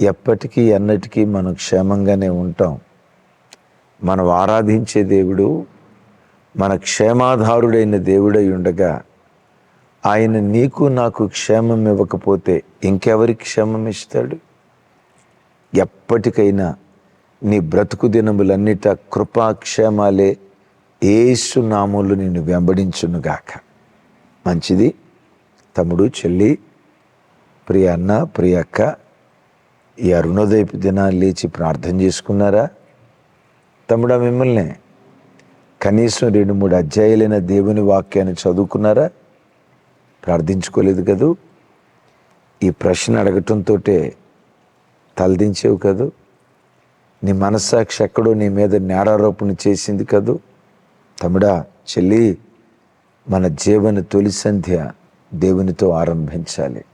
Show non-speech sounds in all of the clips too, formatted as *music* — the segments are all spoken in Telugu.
ఎప్పటికీ ఎన్నటికీ మనం క్షేమంగానే ఉంటాం. మనం ఆరాధించే దేవుడు మన క్షేమాధారుడైన దేవుడై ఉండగా ఆయన నీకు నాకు క్షేమం ఇవ్వకపోతే ఇంకెవరికి క్షేమం ఇస్తాడు? ఎప్పటికైనా నీ బ్రతుకు దినములన్నిట కృపాక్షేమాలే ఏసు నామూలు నిన్ను వెంబడించునుగాక. మంచిది. తమ్ముడు చెల్లి ప్రియ అన్న ప్రియ అక్క ఈ అరుణోదయపు దినాలు లేచి ప్రార్థన చేసుకున్నారా? తమ్ముడా మిమ్మల్ని కనీసం రెండు మూడు అధ్యాయులైన దేవుని వాక్యాన్ని చదువుకున్నారా? ప్రార్థించుకోలేదు కదూ? ఈ ప్రశ్న అడగటంతో తలదించేవు కదూ? నీ మనస్సాక్షి ఎక్కడో నీ మీద నేరారోపణ చేసింది కదూ? తమ్ముడా చెల్లి మన జీవన తొలి సంధ్య దేవునితో ఆరంభించాలి.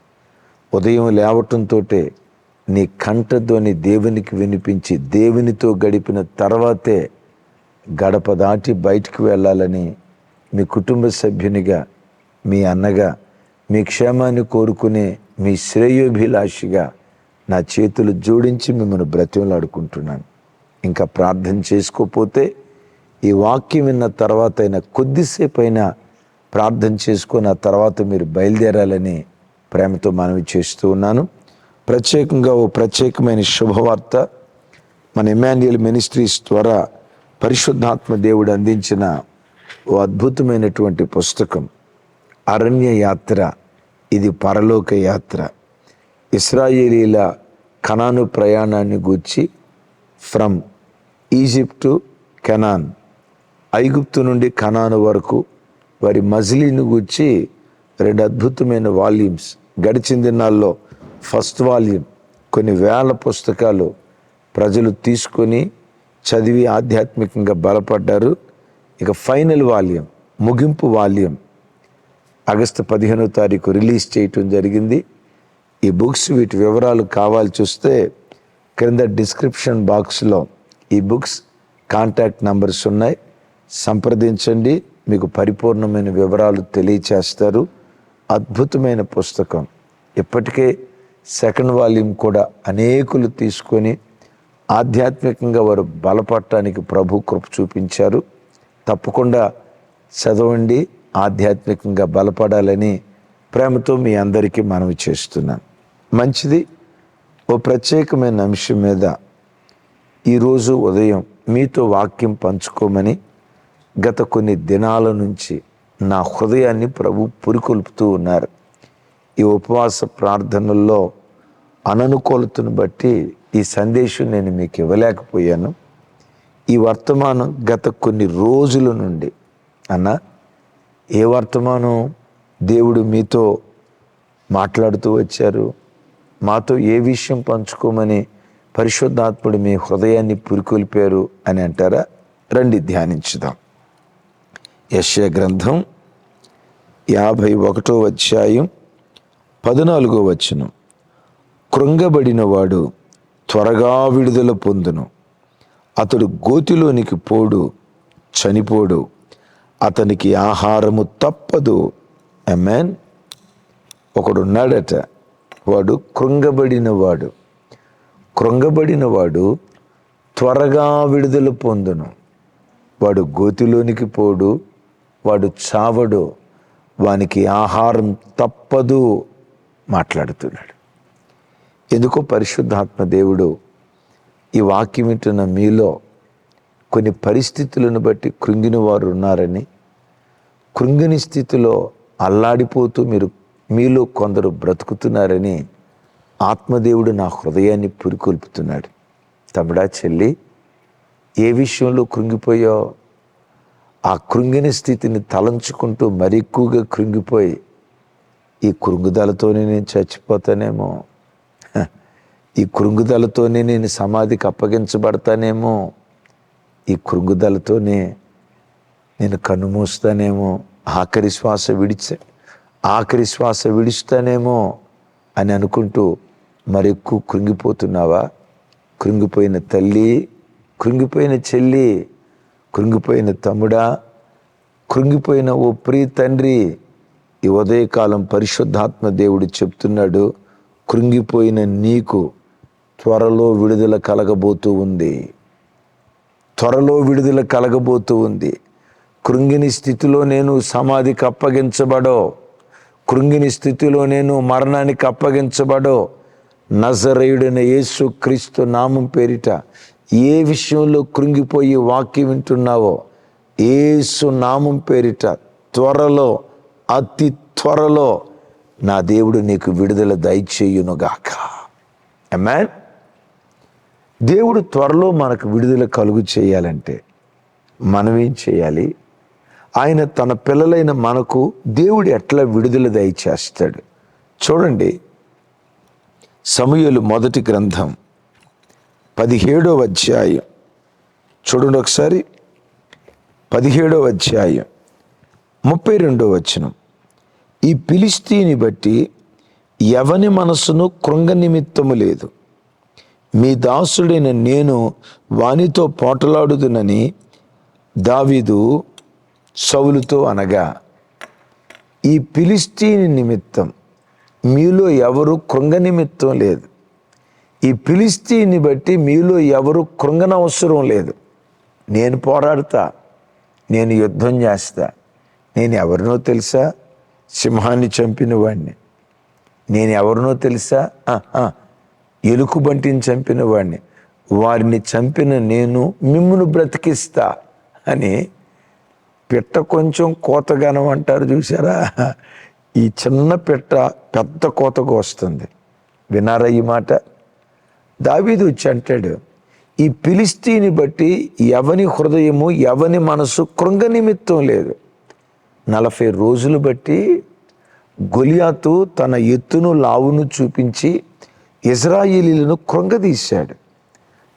ఉదయం లేవటంతో నీ కంఠధ్వని దేవునికి వినిపించి దేవునితో గడిపిన తర్వాతే గడప దాటి బయటికి వెళ్ళాలని మీ కుటుంబ సభ్యునిగా మీ అన్నగా మీ క్షేమాన్ని కోరుకునే మీ శ్రేయోభిలాషిగా నా చేతులు జోడించి మిమ్మల్ని బ్రతిమలాడుకుంటున్నాను. ఇంకా ప్రార్థన చేసుకోపోతే ఈ వాక్యం విన్న తర్వాత అయినా కొద్దిసేపు అయినా ప్రార్థన చేసుకున్న తర్వాత మీరు బయలుదేరాలని ప్రేమతో మనవి చేస్తూ ఉన్నాను. ప్రత్యేకంగా ఓ ప్రత్యేకమైన శుభవార్త మన ఇమాన్యుయల్ మినిస్ట్రీస్ ద్వారా పరిశుద్ధాత్మ దేవుడు అందించిన ఓ అద్భుతమైనటువంటి పుస్తకం అరణ్య యాత్ర. ఇది పరలోక యాత్ర. ఇస్రాయేలీల కనాను ప్రయాణాన్ని గూర్చి ఫ్రమ్ ఈజిప్ట్ టు కెనాన్. ఐగుప్తు నుండి కనాను వరకు వారి మజిలీని గూర్చి రెండు అద్భుతమైన వాల్యూమ్స్ గడిచిన దినాల్లో ఫస్ట్ వాల్యూమ్ కొన్ని వేల పుస్తకాలు ప్రజలు తీసుకొని చదివి ఆధ్యాత్మికంగా బలపడ్డారు. ఇక ఫైనల్ వాల్యూమ్ ముగింపు వాల్యూమ్ ఆగస్టు పదిహేనో తారీఖు రిలీజ్ చేయటం జరిగింది. ఈ బుక్స్ వీటి వివరాలు కావాలి చూస్తే క్రింద డిస్క్రిప్షన్ బాక్స్లో ఈ బుక్స్ కాంటాక్ట్ నంబర్స్ ఉన్నాయి. సంప్రదించండి మీకు పరిపూర్ణమైన వివరాలు తెలియచేస్తారు. అద్భుతమైన పుస్తకం. ఇప్పటికే సెకండ్ వాల్యూమ్ కూడా అనేకులు తీసుకొని ఆధ్యాత్మికంగా వారు బలపడటానికి ప్రభు కృప చూపించారు. తప్పకుండా చదవండి ఆధ్యాత్మికంగా బలపడాలని ప్రేమతో మీ అందరికీ మనవి చేస్తున్నాను. మంచిది. ఓ ప్రత్యేకమైన అంశం మీద ఈరోజు ఉదయం మీతో వాక్యం పంచుకోమని గత కొన్ని దినాల నుంచి నా హృదయాన్ని ప్రభు పురికొల్పుతూ ఉన్నారు. ఈ ఉపవాస ప్రార్థనల్లో అననుకూలతను బట్టి ఈ సందేశం నేను మీకు ఇవ్వలేకపోయాను. ఈ వర్తమానం గత కొన్ని రోజుల నుండి అన్న ఏ వర్తమానం దేవుడు మీతో మాట్లాడుతూ వచ్చారు మాతో ఏ విషయం పంచుకోమని పరిశుద్ధాత్ముడు మీ హృదయాన్ని పురికొల్పారు అని అంటారా? రండి ధ్యానించుదాం. యశ్య గ్రంథం యాభై ఒకటో అధ్యాయం పద్నాలుగో వచనం. కృంగబడినవాడు త్వరగా విడుదల పొందును. అతడు గోతిలోనికి పోడు చనిపోడు. అతనికి ఆహారము తప్పదు. ఎమెన్ ఒకడున్నాడట వాడు కృంగబడినవాడు. కృంగబడినవాడు త్వరగా విడుదల పొందును. వాడు గోతిలోనికి పోడు వాడు చావడు. వానికి ఆహారం తప్పదు మాట్లాడుతున్నాడు. ఎందుకో పరిశుద్ధాత్మ దేవుడు ఈ వాక్యం వింటున్న మీలో కొన్ని పరిస్థితులను బట్టి కృంగిన వారు ఉన్నారని కృంగిని స్థితిలో అల్లాడిపోతూ మీరు మీలో కొందరు బ్రతుకుతున్నారని ఆత్మదేవుడు నా హృదయాన్ని పురికొల్పుతున్నాడు. తమ్ముడా చెల్లి ఏ విషయంలో కృంగిపోయో ఆ కృంగిన స్థితిని తలంచుకుంటూ మరి ఎక్కువగా కృంగిపోయి ఈ కృంగుదలతోనే నేను చచ్చిపోతానేమో ఈ కృంగుదలతోనే నేను సమాధికి అప్పగించబడతానేమో ఈ కృంగుదలతోనే నేను కన్నుమూస్తానేమో ఆఖరి శ్వాస విడిచ ఆఖరి శ్వాస విడుస్తానేమో అని అనుకుంటూ మరెక్కువ కృంగిపోతున్నావా? కృంగిపోయిన తల్లి కృంగిపోయిన చెల్లి కృంగిపోయిన తమ్ముడా కృంగిపోయిన ఓ ప్రియ తండ్రి ఈ ఉదయకాలం పరిశుద్ధాత్మ దేవుడు చెప్తున్నాడు కృంగిపోయిన నీకు త్వరలో విడుదల కలగబోతూ ఉంది. త్వరలో విడుదల కలగబోతూ ఉంది. కృంగిని స్థితిలో నేను సమాధికి అప్పగించబడో కృంగిని స్థితిలో నేను మరణానికి అప్పగించబడో నజరేయుడైన యేసు క్రీస్తు నామం పేరిట ఏ విషయంలో కృంగిపోయి వాక్యం వింటున్నావో ఏసు నామం పేరిట త్వరలో అతి త్వరలో నా దేవుడు నీకు విడుదల దయచేయునుగాక. అమ్మాన్ దేవుడు త్వరలో మనకు విడుదల కలుగు చేయాలంటే మనం ఏం చేయాలి? ఆయన తన పిల్లలైన మనకు దేవుడు ఎట్లా విడుదల దయచేస్తాడు చూడండి. సమయలు మొదటి గ్రంథం పదిహేడవ అధ్యాయం. చూడండి ఒకసారి. పదిహేడవ అధ్యాయం ముప్పై రెండో వచనం. ఈ పిలిస్తీని బట్టి ఎవని మనసును కృంగ నిమిత్తము లేదు. మీ దాసుడైన నేను వానితో పోటలాడుదునని దావీదు సౌలుతో అనగా ఈ పిలిస్తీని నిమిత్తం మీలో ఎవరు కృంగ నిమిత్తం లేదు. ఈ పిలిస్తీని బట్టి మీలో ఎవరు కృంగనవసరం లేదు. నేను పోరాడతా నేను యుద్ధం చేస్తా నేను ఎవరినో తెలుసా? సింహాన్ని చంపిన వాడిని నేను ఎవరినో తెలుసా? ఎలుకుబంటిని చంపిన వాడిని వారిని చంపిన నేను మిమ్మును బ్రతికిస్తా అని పిట్ట కొంచెం కోతగానం అంటారు చూసారా ఈ చిన్న పిట్ట పెద్ద కోతకు వస్తుంది. వినారా ఈ మాట? దావీదు వచ్చి అంటాడు ఈ పిలిస్తీని బట్టి ఎవని హృదయము ఎవని మనసు కృంగ నిమిత్తం లేదు. నలభై రోజులు బట్టి గొలియాతు తన ఎత్తును లావును చూపించి ఇజ్రాయిలీలను కృంగదీశాడు.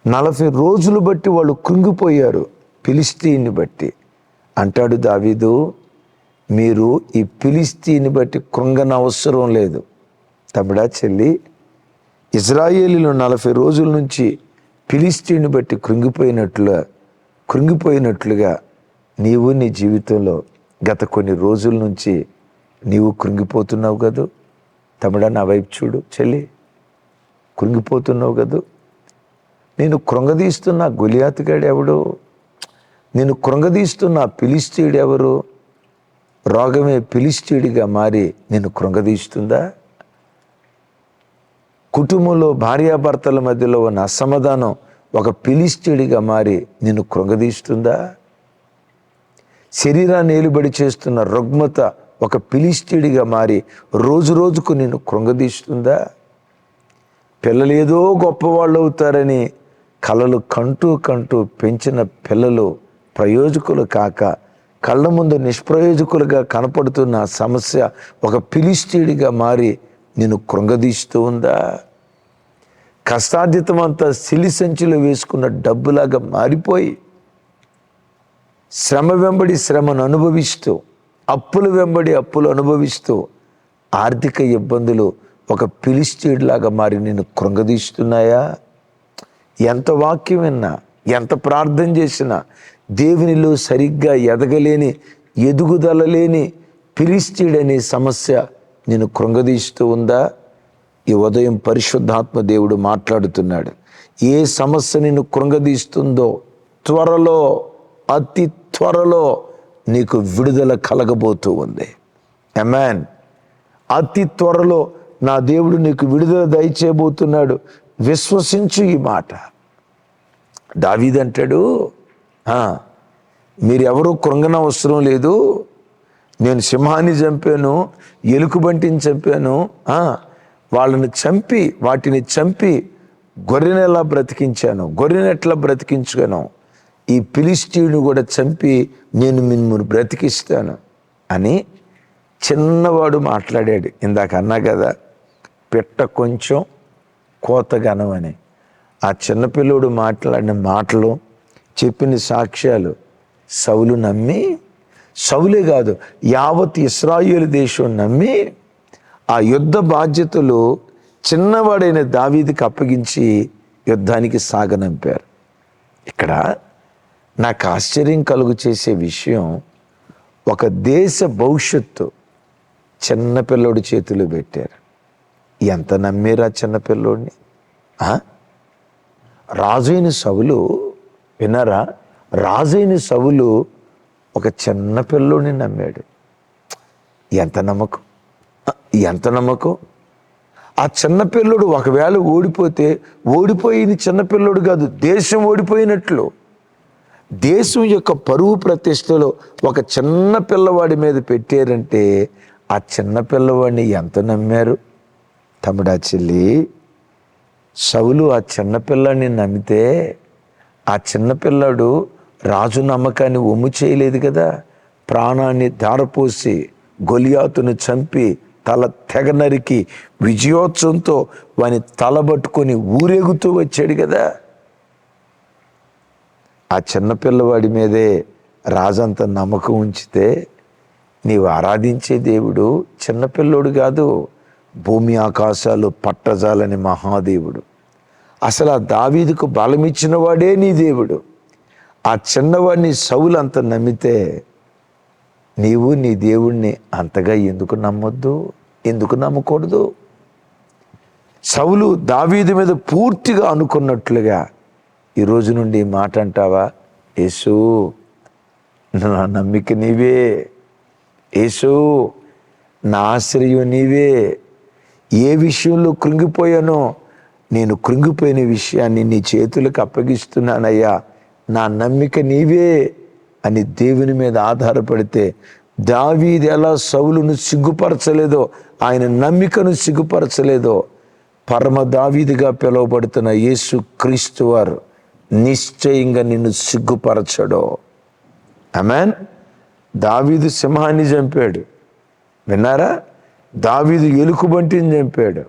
నలభై రోజులు బట్టి వాళ్ళు కృంగిపోయారు పిలిస్తీని బట్టి. అంటాడు దావీదు మీరు ఈ పిలిస్తీని బట్టి కృంగన అవసరం లేదు. తమిడా చెల్లి ఇజ్రాయేలీలు నలభై రోజుల నుంచి పిలిస్తీని బట్టి కృంగిపోయినట్లుగా కృంగిపోయినట్లుగా నీవు నీ జీవితంలో గత కొన్ని రోజుల నుంచి నీవు కృంగిపోతున్నావు కదూ? తమిడా నా వైపు చూడు చెల్లి. కృంగిపోతున్నావు కదూ? నేను కృంగదీస్తున్న గులియాతుగాడు ఎవడు నేను కృంగదీస్తున్న పిలిస్తీడు ఎవరు రోగమే పిలిస్తీడిగా మారి నేను కృంగదీస్తుందా? కుటుంబంలో భార్యాభర్తల మధ్యలో ఉన్న అసమాధానం ఒక పిలిస్తీడిగా మారి నిన్ను కృంగదీస్తుందా? శరీరాన్ని ఏలుబడి చేస్తున్న రుగ్మత ఒక పిలిస్తీడిగా మారి రోజు రోజుకు నిన్ను కృంగదీస్తుందా? పిల్లలు ఏదో గొప్పవాళ్ళు అవుతారని కళలు కంటూ కంటూ పెంచిన పిల్లలు ప్రయోజకులు కాక కళ్ళ ముందు నిష్ప్రయోజకులుగా కనపడుతున్న సమస్య ఒక పిలిస్తీడిగా మారి నిన్ను కృంగదీస్తూ ఉందా? కష్టార్జితం అంతా సిలి సంచిలో వేసుకున్న డబ్బులాగా మారిపోయి శ్రమ వెంబడి శ్రమను అనుభవిస్తూ అప్పులు వెంబడి అప్పులు అనుభవిస్తూ ఆర్థిక ఇబ్బందులు ఒక పిలిస్టీడ్లాగా మారి నిన్ను కృంగదీస్తున్నాయా? ఎంత వాక్యం విన్నా ఎంత ప్రార్థన చేసినా దేవునిలో సరిగ్గా ఎదగలేని ఎదుగుదల లేని పిలిస్తీడనే సమస్య నేను కృంగదీస్తూ ఉందా? ఈ ఉదయం పరిశుద్ధాత్మ దేవుడు మాట్లాడుతున్నాడు. ఏ సమస్య నిన్ను కృంగదీస్తుందో త్వరలో అతి త్వరలో నీకు విడుదల కలగబోతూ ఉంది. ఎమాన్ అతి త్వరలో నా దేవుడు నీకు విడుదల దయచేయబోతున్నాడు. విశ్వసించు ఈ మాట. దావీదంటాడు మీరెవరూ కృంగన అవసరం లేదు. నేను సింహాన్ని చంపాను ఎలుకబంటిని చంపాను. వాళ్ళని చంపి వాటిని చంపి గొర్రెని ఎలా బ్రతికించాను? గొర్రెనెట్లా ఎట్లా ఈ పిలిస్టీని కూడా చంపి నేను మిమ్మల్ని బ్రతికిస్తాను అని చిన్నవాడు మాట్లాడాడు. ఇందాక అన్నా కదా పిట్ట కొంచెం కోత అని. ఆ చిన్నపిల్లోడు మాట్లాడిన మాటలు చెప్పిన సాక్ష్యాలు సౌలు నమ్మి సౌలే కాదు యావత్ ఇస్రాయేల్ దేశం నమ్మి ఆ యుద్ధ బాధ్యతలు చిన్నవాడైన దావీదికి అప్పగించి యుద్ధానికి సాగనంపారు. ఇక్కడ నాకు ఆశ్చర్యం కలుగు చేసే విషయం ఒక దేశ భవిష్యత్తు చిన్నపిల్లడి చేతిలో పెట్టారు. ఎంత నమ్మేరా చిన్నపిల్లోడిని? రాజైన సవులు విన్నారా? రాజైన సవులు ఒక చిన్న పిల్లోడిని నమ్మాడు. ఎంత నమ్మకం? ఎంత నమ్మకం? ఆ చిన్నపిల్లడు ఒకవేళ ఓడిపోతే ఓడిపోయింది చిన్నపిల్లడు కాదు దేశం ఓడిపోయినట్లు. దేశం యొక్క పరువు ప్రతిష్టలో ఒక చిన్న పిల్లవాడి మీద పెట్టారంటే ఆ చిన్న పిల్లవాడిని ఎంత నమ్మారు? తమ్ముడా చెల్లి సౌలు ఆ చిన్నపిల్లాడిని నమ్మితే ఆ చిన్నపిల్లాడు రాజు నమ్మకాన్ని ఒమ్ము చేయలేదు కదా. ప్రాణాన్ని దారపోసి గొలియాతును చంపి తల తెగ నరికి విజయోత్సవంతో వాని తలబట్టుకొని ఊరేగుతూ వచ్చాడు కదా. ఆ చిన్నపిల్లవాడి మీదే రాజంత నమ్మకం ఉంచితే నీవు ఆరాధించే దేవుడు చిన్నపిల్లోడు కాదు. భూమి ఆకాశాలు పట్టజాలని మహాదేవుడు. అసలు ఆ దావీదుకు బలమిచ్చిన వాడే నీ దేవుడు. ఆ చిన్నవాడిని సౌలు అంత నమ్మితే నీవు నీ దేవుణ్ణి అంతగా ఎందుకు నమ్మొద్దు? ఎందుకు నమ్మకూడదు? సౌలు దావీదు మీద పూర్తిగా అనుకున్నట్లుగా ఈ రోజు నుండి ఈ మాట అంటావా? యేసు నా నమ్మిక నీవే. యేసు నా ఆశ్రయం నీవే. ఏ విషయంలో కృంగిపోయానో నేను కృంగిపోయిన విషయాన్ని నీ చేతులకు అప్పగిస్తున్నానయ్యా. నా నమ్మిక నీవే అని దేవుని మీద ఆధారపడితే దావీది ఎలా సౌలును సిగ్గుపరచలేదో ఆయన నమ్మికను సిగ్గుపరచలేదో పరమ దావీదిగా పిలువబడుతున్న యేసు క్రీస్తు వారు నిశ్చయంగా నిన్ను సిగ్గుపరచడో. అమెన్ దావీదు సింహాన్ని చంపాడు. విన్నారా? దావీదు ఎలుకుబంటిని చంపాడు.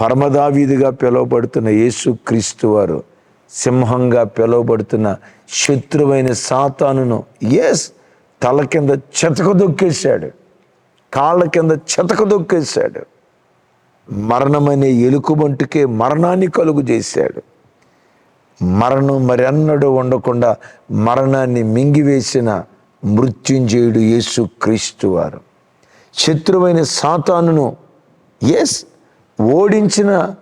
పరమదావీదిగా పిలువబడుతున్న యేసు క్రీస్తు వారు సింహంగా పిలువబడుతున్న శత్రువైన సాతానును ఎస్ తల కింద చెతక దొక్కేశాడు. కాళ్ళ కింద చెతక దొక్కేశాడు. మరణమనే ఎలుకబంటికే మరణాన్ని కలుగు చేశాడు. మరణం మరెన్నడూ ఉండకుండా మరణాన్ని మింగివేసిన మృత్యుంజయుడు యేసు క్రీస్తు వారు. శత్రువైన సాతానును ఎస్ ఓడించిన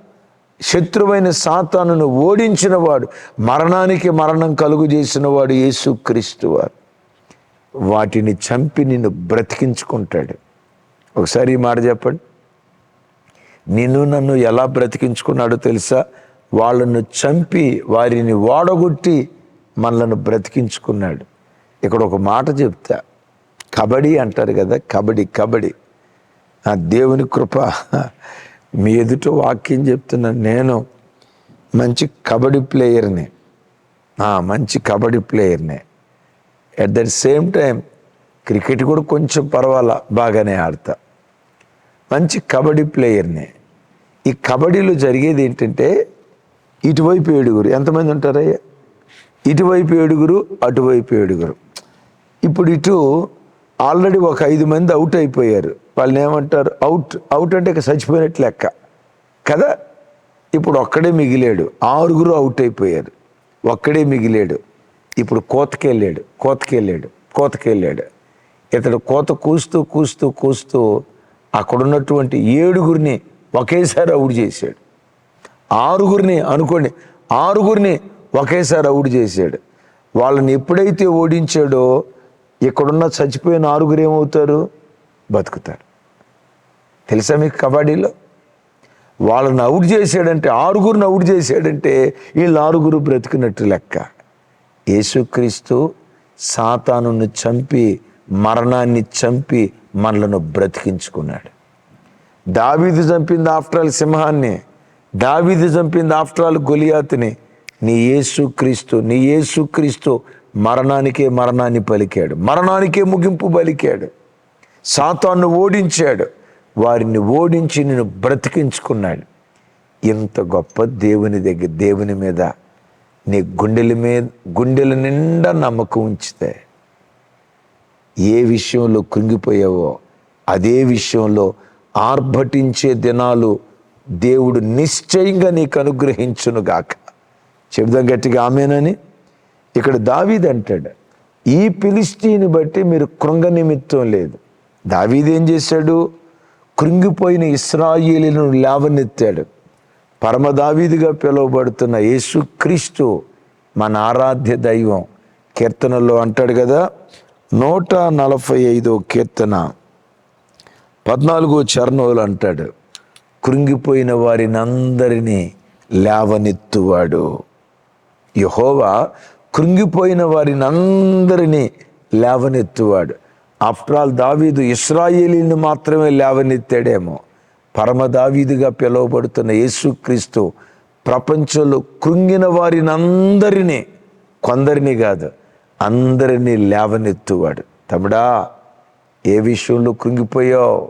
శత్రువైన సాతానును ఓడించిన వాడు మరణానికి మరణం కలుగు చేసిన వాడు యేసు క్రీస్తు వారు. వాటిని చంపి నిన్ను బ్రతికించుకుంటాడు. ఒకసారి ఈ మాట చెప్పండి. నిన్ను నన్ను ఎలా బ్రతికించుకున్నాడో తెలుసా? వాళ్ళను చంపి వారిని వాడగొట్టి మనలను బ్రతికించుకున్నాడు. ఇక్కడ ఒక మాట చెప్తా. కబడ్డీ అంటారు కదా కబడ్డీ కబడ్డీ. ఆ దేవుని కృప. మీ ఎదుట వాక్యం చెప్తున్న నేను మంచి కబడ్డీ ప్లేయర్ని మంచి kabaddi ప్లేయర్ని. At that same time cricket కూడా కొంచెం పర్వాలా బాగానే ఆడతా. మంచి కబడ్డీ ప్లేయర్ని. ఈ కబడ్డీలో జరిగేది ఏంటంటే ఇటువైపు ఏడుగురు. ఎంతమంది ఉంటారయ్యా? ఇటువైపు ఏడుగురు అటువైపు ఏడుగురు. ఇప్పుడు ఇటు ఆల్రెడీ ఒక ఐదు మంది అవుట్ అయిపోయారు. వాళ్ళని ఏమంటారు? అవుట్ అవుట్ అంటే ఇక చచ్చిపోయినట్లు లెక్క. కదా? ఇప్పుడు ఒక్కడే మిగిలాడు. ఆరుగురు అవుట్ అయిపోయారు. ఒక్కడే మిగిలాడు. ఇప్పుడు కోతకెళ్ళాడు కోతకెళ్ళాడు కోతకెళ్ళాడు. ఇతడు కోత కూస్తూ కూస్తూ కూస్తూ అక్కడున్నటువంటి ఏడుగురిని ఒకేసారి అవుట్ చేశాడు. ఆరుగురిని అనుకోండి ఆరుగురిని ఒకేసారి అవుట్ చేశాడు. వాళ్ళని ఎప్పుడైతే ఓడించాడో ఇక్కడున్న చచ్చిపోయిన ఆరుగురు ఏమవుతారు? బతుకుతారు. తెలుసా మీకు కబడ్డీలో? వాళ్ళని అవుట్ చేశాడంటే ఆరుగురిని అవుట్ చేశాడంటే వీళ్ళు ఆరుగురు బ్రతికినట్టు లెక్క. యేసుక్రీస్తు సాతానుని చంపి మరణాన్ని చంపి మనలను బ్రతికించుకున్నాడు. దావీది చంపింది ఆఫ్టర్ ఆల్ సింహాన్ని దావీది చంపింది ఆఫ్టర్ ఆల్ గొలియాతిని. నీ యేసుక్రీస్తు నీ యేసుక్రీస్తు మరణానికే మరణాన్ని పలికాడు. మరణానికే ముగింపు పలికాడు. సాతాన్ను ఓడించాడు. వారిని ఓడించి నేను బ్రతికించుకున్నాడు. ఇంత గొప్ప దేవుని దగ్గర దేవుని మీద నీ గుండెల మీద గుండెల నిండా నమ్మకం ఉంచితే ఏ విషయంలో కృంగిపోయావో అదే విషయంలో ఆర్భటించే దినాలు దేవుడు నిశ్చయంగా నీకు అనుగ్రహించునుగాక. చెబుదాం గట్టిగా ఆమెనని? ఇక్కడ దావీద్ అంటాడు ఈ పిలిస్తీని బట్టి మీరు కృంగ నిమిత్తం లేదు. దావీద్ ఏం చేశాడు? కృంగిపోయిన ఇస్రాయేలీలను లేవనెత్తాడు. పరమ దావీదుగా పిలువబడుతున్న యేసుక్రీస్తు మన ఆరాధ్య దైవం. కీర్తనలో అంటాడు కదా నూట నలభై ఐదో కీర్తన పద్నాలుగో చరణంలో అంటాడు కృంగిపోయిన వారిని అందరినీ లేవనెత్తువాడు. యహోవా కృంగిపోయిన వారిని అందరినీ లేవనెత్తువాడు. ఆఫ్టర్ ఆల్ దావీదు ఇస్రాయేలీని మాత్రమే లేవనెత్తాడేమో. పరమ దావీదుగా పిలువబడుతున్న యేసుక్రీస్తు ప్రపంచంలో కృంగిన వారిని అందరినీ కొందరిని కాదు అందరినీ లేవనెత్తువాడు. తమ్ముడా ఏ విషయంలో కృంగిపోయావు?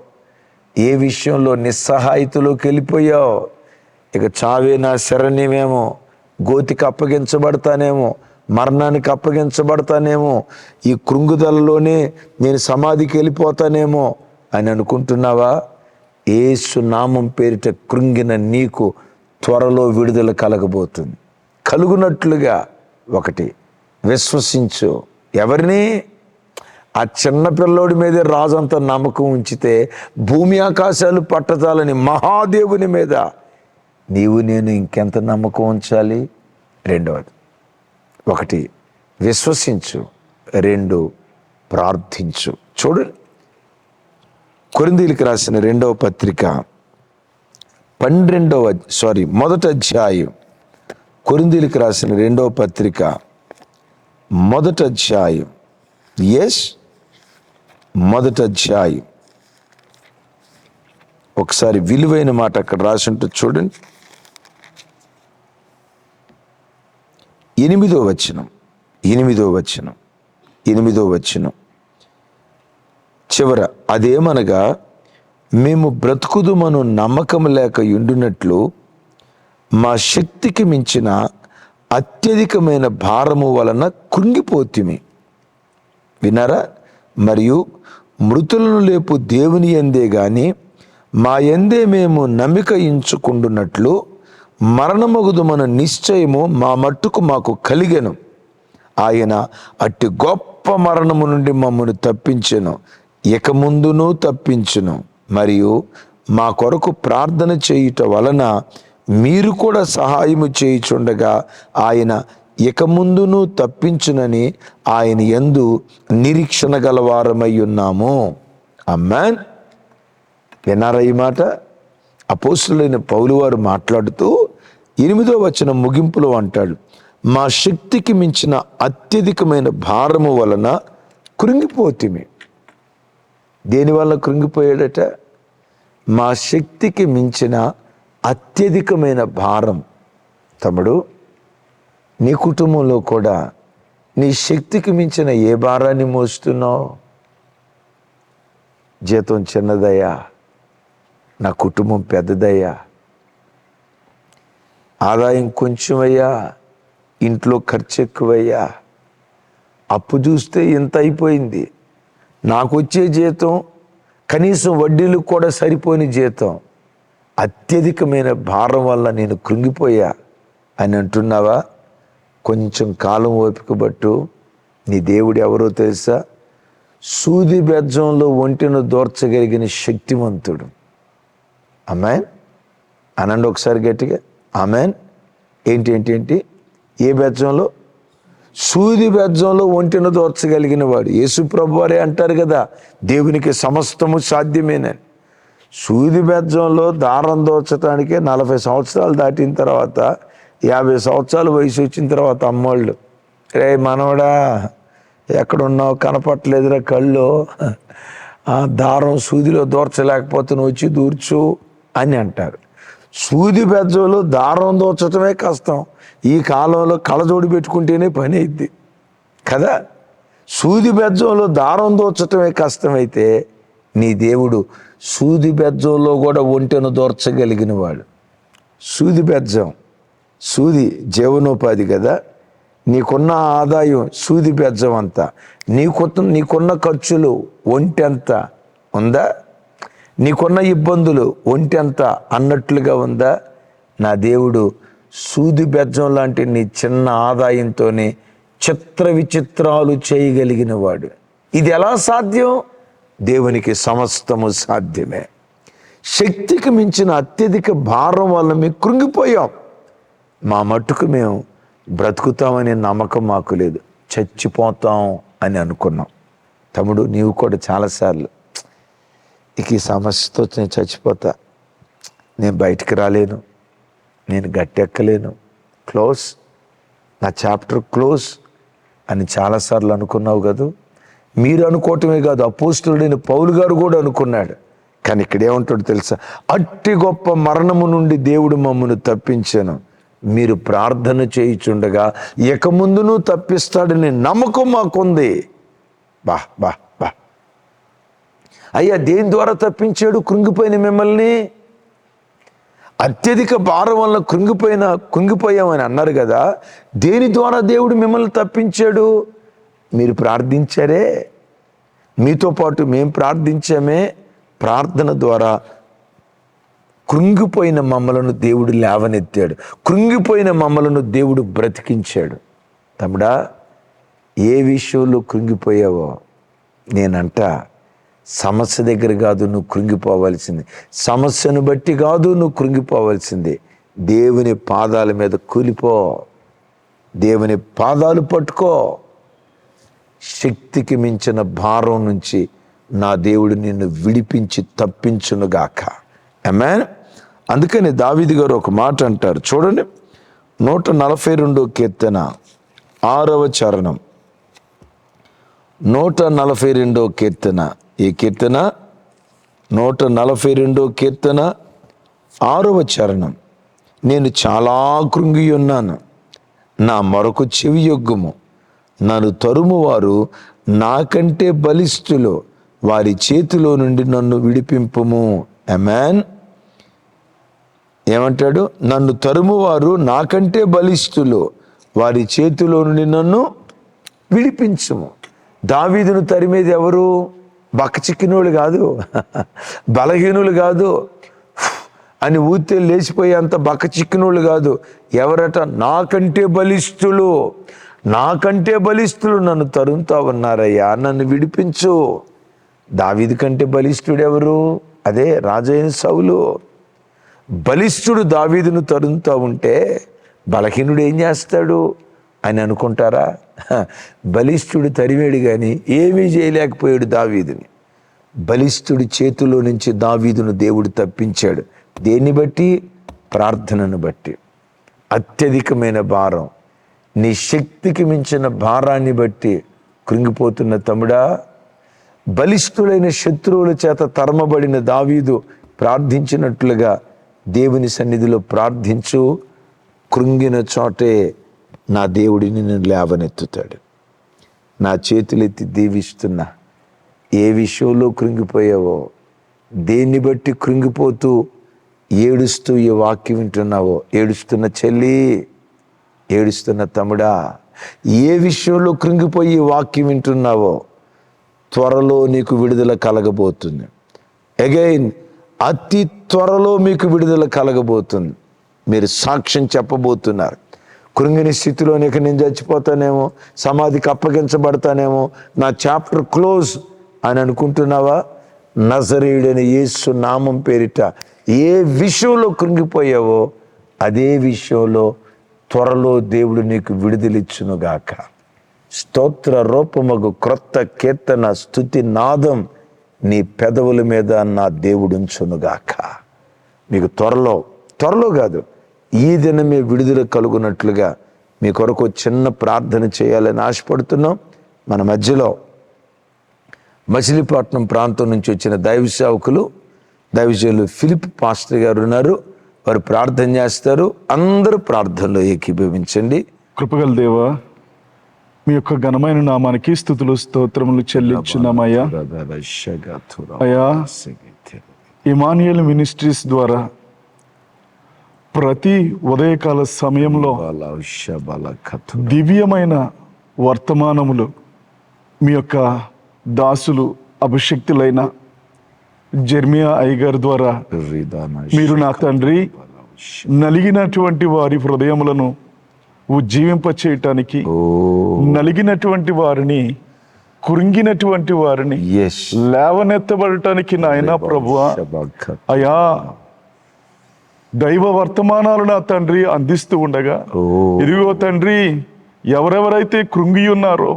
ఏ విషయంలో నిస్సహాయతలోకి వెళ్ళిపోయావు? ఇక చావే నా శరణ్యమేమో గోతికి అప్పగించబడతానేమో మరణానికి అప్పగించబడతానేమో ఈ కృంగుదలలోనే నేను సమాధికి వెళ్ళిపోతానేమో అని అనుకుంటున్నావా? ఏసు నామం పేరిట కృంగిన నీకు త్వరలో విడుదల కలగబోతుంది. కలుగునట్లుగా ఒకటి విశ్వసించు. ఎవరిని? ఆ చిన్న పిల్లోడి మీదే రాజంత నమ్మకం ఉంచితే భూమి ఆకాశాలు పట్టదాలని మహాదేవుని మీద నీవు నేను ఇంకెంత నమ్మకం ఉంచాలి? రెండవది ఒకటి విశ్వసించు. రెండు ప్రార్థించు. చూడండి కొరిందీలకు రాసిన రెండవ పత్రిక పన్నెండవ సారీ మొదటి అధ్యాయం. కొరిందీలకు రాసిన రెండవ పత్రిక మొదట అధ్యాయం. ఎస్ మొదట అధ్యాయం. ఒకసారి విలువైన మాట అక్కడ రాసి ఉంటుంది చూడండి. ఎనిమిదో వచనం ఎనిమిదో వచనం ఎనిమిదో వచనం. చివర అదేమనగా మేము బ్రతుకుదుమను నమ్మకం లేక ఉండునట్లు మా శక్తికి మించిన అత్యధికమైన భారము వలన కృంగిపోతిమి. వినరా మరియు మృతులను లేపు దేవుని ఎందే గాని మా ఎందే మేము నమ్మిక ఇంచుకుండున్నట్లు మరణమగుదుమన నిశ్చయము మా మట్టుకు మాకు కలిగెను. ఆయన అట్టి గొప్ప మరణము నుండి మమ్మను తప్పించెను. ఇక ముందును తప్పించును. మరియు మా కొరకు ప్రార్థన చేయుట వలన మీరు కూడా సహాయము చేయుచుండగా ఆయన ఇక ముందును తప్పించునని ఆయన ఎందు నిరీక్షణ గలవారమై ఉన్నాము. అమ్మాన్. విన్నారా ఈ మాట? అపోసులైన పౌలు వారు మాట్లాడుతూ ఎనిమిదో వచ్చిన ముగింపులో అంటాడు మా శక్తికి మించిన అత్యధికమైన భారము వలన కృంగిపోతిమి. దేనివల్ల కృంగిపోయాడట? మా శక్తికి మించిన అత్యధికమైన భారం. తమ్ముడు నీ కుటుంబంలో కూడా నీ శక్తికి మించిన ఏ భారాన్ని మోస్తున్నావు? జీతం చిన్నదయ్యా నా కుటుంబం పెద్దదయ్యా. ఆదాయం కొంచెమయ్యా. ఇంట్లో ఖర్చు ఎక్కువయ్యా అప్పు చూస్తే ఇంత అయిపోయింది. నాకు వచ్చే జీతం కనీసం వడ్డీలు కూడా సరిపోయిన జీతం. అత్యధికమైన భారం వల్ల నేను కృంగిపోయా. అని అంటున్నావా? కొంచెం కాలం ఓపిక బట్టు నీ దేవుడు ఎవరో తెలుసా? సూది బెజ్జంలో ఒంటిని దోర్చగలిగిన శక్తివంతుడు అమ్మాయి అనండి ఒకసారి గట్టిగా. అమెన్ ఏంటి ఏంటి ఏంటి? ఏ బెజ్జంలో? సూది బెజ్జంలో ఒంటిని దోర్చగలిగిన వాడు. యేసుప్రభు వారే అంటారు కదా దేవునికి సమస్తము సాధ్యమేనని. సూది బెజ్జంలో దారం దోర్చడానికే నలభై సంవత్సరాలు దాటిన తర్వాత యాభై సంవత్సరాలు వయసు వచ్చిన తర్వాత అమ్మోళ్ళు రే మనవడా ఎక్కడున్నావు? కనపట్లేదురా కళ్ళు. దారం సూదిలో దూర్చలేకపోతే నువ్వు వచ్చి దూర్చు. అని అంటారు. సూది బెజ్జంలో దారం దోచటమే కష్టం. ఈ కాలంలో కళ్ళజోడి పెట్టుకుంటేనే పని అయింది కదా? సూది బెజ్జంలో దారం దోచటమే కష్టమైతే నీ దేవుడు సూది బెజ్జంలో కూడా ఒంటెను దోర్చగలిగిన వాడు. సూది బెజ్జం. సూది జీవనోపాధి కదా? నీకున్న ఆదాయం సూది బెజ్జం అంతా. నీకు నీకున్న ఖర్చులు ఒంటెంత ఉందా? నీకున్న ఇబ్బందులు ఒంటెంత అన్నట్లుగా ఉందా? నా దేవుడు సూది బెజ్జం లాంటి నీ చిన్న ఆదాయంతోనే చిత్ర విచిత్రాలు చేయగలిగిన వాడు ఇది ఎలా సాధ్యం? దేవునికి సమస్తము సాధ్యమే. శక్తికి మించిన అత్యధిక భారం వల్ల మేము కృంగిపోయాం. మా మట్టుకు మేము బ్రతుకుతామనే నమ్మకం మాకు లేదు. చచ్చిపోతాం అని అనుకున్నాం. తమ్ముడు నీవు కూడా చాలాసార్లు ఇక ఈ సమస్యతో నేను చచ్చిపోతా. నేను బయటికి రాలేను. నేను గట్టెక్కలేను. క్లోజ్. నా చాప్టర్ క్లోజ్ అని చాలాసార్లు అనుకున్నావు కదా? మీరు అనుకోవటమే కాదు అపోస్తుడైన పౌలు గారు కూడా అనుకున్నాడు. కానీ ఇక్కడేమంటాడు తెలుసా? అట్టి గొప్ప మరణము నుండి దేవుడు మమ్మను తప్పించాను. మీరు ప్రార్థన చేయిచుండగా ఇక ముందును తప్పిస్తాడని నమ్మకం మాకుంది. బా బా. అయ్యా దేని ద్వారా తప్పించాడు కృంగిపోయిన మిమ్మల్ని? అత్యధిక భారం వల్ల కృంగిపోయిన కృంగిపోయామని అన్నారు కదా దేని ద్వారా దేవుడు మిమ్మల్ని తప్పించాడు? మీరు ప్రార్థించారే? మీతో పాటు మేము ప్రార్థించామే? ప్రార్థన ద్వారా కృంగిపోయిన మమ్మలను దేవుడు లేవనెత్తాడు. కృంగిపోయిన మమ్మలను దేవుడు బ్రతికించాడు. తమ్ముడా ఏ విషయంలో కృంగిపోయావో నేనంట సమస్య దగ్గర కాదు నువ్వు కృంగిపోవాల్సింది. సమస్యను బట్టి కాదు నువ్వు కృంగిపోవాల్సింది. దేవుని పాదాల మీద కూలిపో. దేవుని పాదాలు పట్టుకో. శక్తికి మించిన భారం నుంచి నా దేవుడు నిన్ను విడిపించి తప్పించునుగాక. అమెన్ అందుకని దావిది గారు ఒక మాట అంటారు. చూడండి నూట నలభై రెండో కీర్తన ఆరవ చరణం. నూట నలభై రెండో కీర్తన. ఈ కీర్తన నూట నలభై రెండో కీర్తన ఆరవ చరణం. నేను చాలా కృంగి ఉన్నాను నా మరొక చెవి యొగ్గుము. నన్ను తరుమువారు నాకంటే బలిష్ఠులు. వారి చేతిలో నుండి నన్ను విడిపింపుము. ఎమాన్ ఏమంటాడు? నన్ను తరుమువారు నాకంటే బలిష్ఠులు. వారి చేతిలో నుండి నన్ను విడిపించము. దావీదును తరిమేది ఎవరు? బక్కచిక్కినోళ్ళు కాదు బలహీనులు కాదు. అని ఊతే లేచిపోయేంత బక్క చిక్కినోళ్ళు కాదు. ఎవరట? నాకంటే బలిష్ఠులు. నాకంటే బలిష్ఠులు నన్ను తరుముతా ఉన్నారయ్యా నన్ను విడిపించు. దావీదు కంటే బలిష్ఠుడు ఎవరు? అదే రాజైన సౌలు. బలిష్ఠుడు దావీదును తరుముతా ఉంటే బలహీనుడు ఏం చేస్తాడు? అని అనుకుంటారా? *laughs* బలిష్ఠుడు తరివేడు కానీ ఏమీ చేయలేకపోయాడు దావీదుని. బలిష్ఠుడి చేతిలో నుంచి దావీదును దేవుడు తప్పించాడు. దేన్ని బట్టి? ప్రార్థనను బట్టి. అత్యధికమైన భారం. నీ శక్తికి మించిన భారాన్ని బట్టి కృంగిపోతున్న తమ్ముడా బలిష్ఠుడైన శత్రువుల చేత తరమబడిన దావీదు ప్రార్థించినట్లుగా దేవుని సన్నిధిలో ప్రార్థించు. కృంగిన చోటే నా దేవుడి నిన్ను లేవనెత్తుతాడు. నా చేతులెత్తి దీవిస్తున్నా ఏ విషయంలో కృంగిపోయావో దేన్ని బట్టి కృంగిపోతూ ఏడుస్తూ ఈ వాక్యం వింటున్నావో ఏడుస్తున్న చెల్లి ఏడుస్తున్న తమ్ముడా ఏ విషయంలో కృంగిపోయి వాక్యం వింటున్నావో త్వరలో నీకు విడుదల కలగబోతుంది. అగైన్ అతి త్వరలో మీకు విడుదల కలగబోతుంది. మీరు సాక్ష్యం చెప్పబోతున్నారు. కృంగిని స్థితిలో నీకు నేను చచ్చిపోతానేమో సమాధికి అప్పగించబడతానేమో నా చాప్టర్ క్లోజ్ అని అనుకుంటున్నావా? నజరేయుడని యేసు నామం పేరిట ఏ విషయంలో కృంగిపోయావో అదే విషయంలో త్వరలో దేవుడు నీకు విడుదలిచ్చునుగాక. స్తోత్ర రూపమగు క్రొత్త కీర్తన స్థుతి నాదం నీ పెదవుల మీద నా దేవుడుంచునుగాక మీకు త్వరలో త్వరలో కాదు ఈ దినమే విడుదల కలుగునట్లుగా మీ కొరకు చిన్న ప్రార్థన చేయాలని ఆశపడుతున్నాం. మన మధ్యలో మచిలీపట్నం ప్రాంతం నుంచి వచ్చిన దైవ సేవకులు దైవజనులు ఫిలిప్ పాస్టర్ గారు ఉన్నారు. వారు ప్రార్థన చేస్తారు. అందరూ ప్రార్థనలో ఏకీభవించండి. కృపగల దేవా మీ యొక్క ఘనమైన నామానికి స్థుతులు స్తోత్రములు చెల్లించున్నామయ్యా. అయ్యా ఇమానియల్ మినిస్ట్రీస్ ద్వారా ప్రతి ఉదయకాల సమయంలో దివ్యమైన వర్తమానములు మీ యొక్క దాసులు అభిషక్తులైన జెర్మియా అయ్యగారి ద్వారా మీరు నా తండ్రి నలిగినటువంటి వారి హృదయములను ఉజ్జీవింప చేయటానికి నలిగినటువంటి వారిని కురింగినటువంటి వారిని లేవనెత్తబడటానికి నాయన ప్రభువా. అయా దైవ వర్తమానాలు నా తండ్రి అందిస్తూ ఉండగా ఇదిగో తండ్రి ఎవరెవరైతే కృంగి ఉన్నారో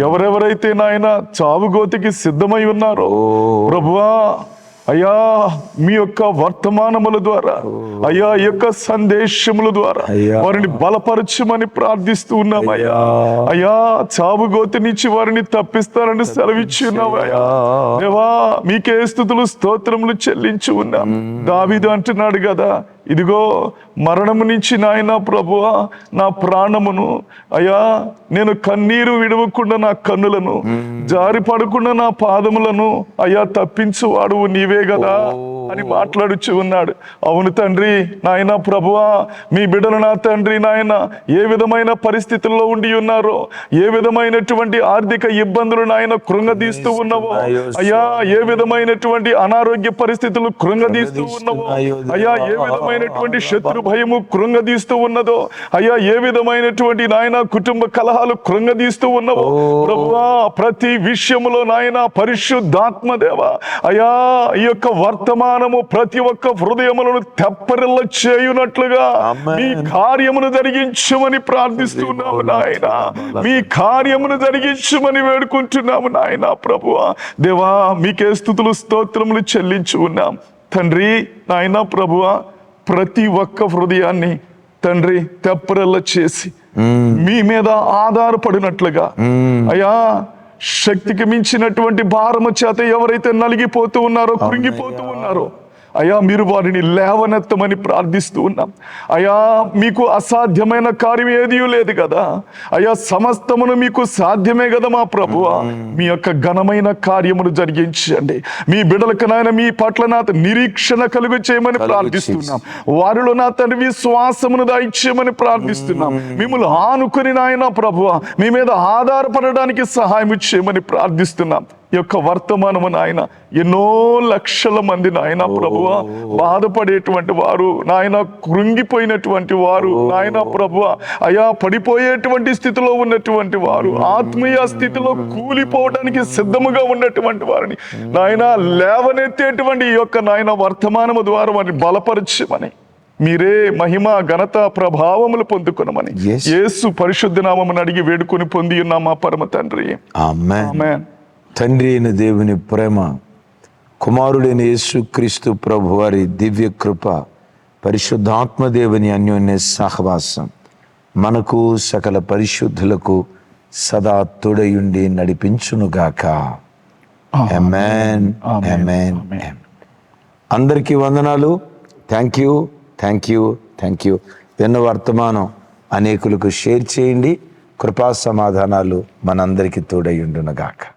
ఎవరెవరైతే నాయన చావుగోతికి సిద్ధమై ఉన్నారో ప్రభువా అయ్యా మీ యొక్క వర్తమానముల ద్వారా అయ్యా ఈ యొక్క సందేశముల ద్వారా. వారిని బలపరచమని ప్రార్థిస్తూ ఉన్నాం అయ్యా. అయ్యా. చావుగోతి నుంచి వారిని తప్పిస్తారని సెలవిచ్చి ఉన్నాం అయ్యా దేవా మీకే స్థుతులు స్తోత్రములు చెల్లించి ఉన్నాం. దావీదు అంటున్నాడు కదా ఇదిగో మరణము నుంచి నాయన ప్రభువా నా ప్రాణమును అయ్యా నేను కన్నీరు విడవకుండా నా కన్నులను జారి పడకుండా నా పాదములను అయ్యా తప్పించువాడు నీవే కదా అని మాట్లాడుచు ఉన్నాడు. అవును తండ్రి నాయన ప్రభువా మీ బిడ్డలు నా తండ్రి నాయన ఏ విధమైన పరిస్థితుల్లో ఉండి ఉన్నారో ఏ విధమైనటువంటి ఆర్థిక ఇబ్బందులు నాయన కృంగదీస్తూ ఉన్నవో అయ్యా ఏ విధమైనటువంటి అనారోగ్య పరిస్థితులు కృంగదీస్తూ ఉన్నవో అయ్యా ఏ విధమైనటువంటి శత్రు భయము కృంగదీస్తూ ఉన్నదో అయ్యా ఏ విధమైనటువంటి నాయన కుటుంబ కలహాలు కృంగదీస్తూ ఉన్నవో ప్రభువా ప్రతి విషయములో నాయన పరిశుద్ధాత్మ దేవ అయ్యా ఈ యొక్క వర్తమానము ప్రతి ఒక్క హృదయములను తెప్పరిల్ల చేయునట్లుగా. మీ కార్యమును జరిగించమని ప్రార్థిస్తున్నాము నాయన. మీ కార్యమును జరిగించమని వేడుకుంటున్నాము నాయన ప్రభువా. దేవా మీకే స్థుతులు స్తోత్రములు చెల్లించు ఉన్నాం. తండ్రి నాయన ప్రభువా ప్రతి ఒక్క హృదయాన్ని తండ్రి తెప్పరల్ల చేసి మీ మీద ఆధారపడినట్లుగా అయ్యా శక్తికి మించినటువంటి భారము చేత ఎవరైతే నలిగిపోతూ ఉన్నారో కృంగిపోతూ ఉన్నారో అయ్యా మీరు వారిని లేవనెత్తమని ప్రార్థిస్తూ ఉన్నాం. అయ్యా మీకు అసాధ్యమైన కార్యం ఏదీ లేదు కదా. అయ్యా సమస్తమును మీకు సాధ్యమే కదా మా ప్రభు మీ యొక్క ఘనమైన కార్యమును జరిగించండి. మీ బిడలకు నాయన మీ పట్ల నా నిరీక్షణ కలుగు చేయమని ప్రార్థిస్తున్నాం. వారిలో నా తండ్రి విశ్వాసమును దాయిచ్చేయమని ప్రార్థిస్తున్నాం. మిమ్మల్ని ఆనుకుని నాయన ప్రభువ మీ మీద ఆధారపడడానికి సహాయం చేయమని ప్రార్థిస్తున్నాం. యొక్క వర్తమానము నాయన. ఎన్నో లక్షల మంది నాయన ప్రభువ బాధపడేటువంటి వారు నాయన కృంగిపోయినటువంటి వారు నాయన ప్రభువ అయా పడిపోయేటువంటి స్థితిలో ఉన్నటువంటి వారు ఆత్మీయ స్థితిలో కూలిపోవడానికి సిద్ధముగా ఉన్నటువంటి వారిని. నాయన లేవనెత్తేటువంటి ఈ యొక్క నాయన వర్తమానము ద్వారా వారిని బలపరచమని మీరే మహిమ ఘనత ప్రభావములు పొందుకునమని. యేసు పరిశుద్ధ నామమును అడిగి వేడుకొని పొంది ఉన్నాం మా పరమ తండ్రి. ఆమెన్ ఆమేన్ తండ్రి అయిన దేవుని ప్రేమ కుమారుడైన యేసుక్రీస్తు ప్రభు వారి దివ్య కృప పరిశుద్ధాత్మ దేవుని అన్యోన్య సహవాసం మనకు సకల పరిశుద్ధులకు సదా తోడయుండి నడిపించునుగాక. అందరికీ వందనాలు. Thank you thank you thank you విన్న వర్తమానం అనేకులకు షేర్ చేయండి. కృపా సమాధానాలు మనందరికీ తోడయుండునుగాక.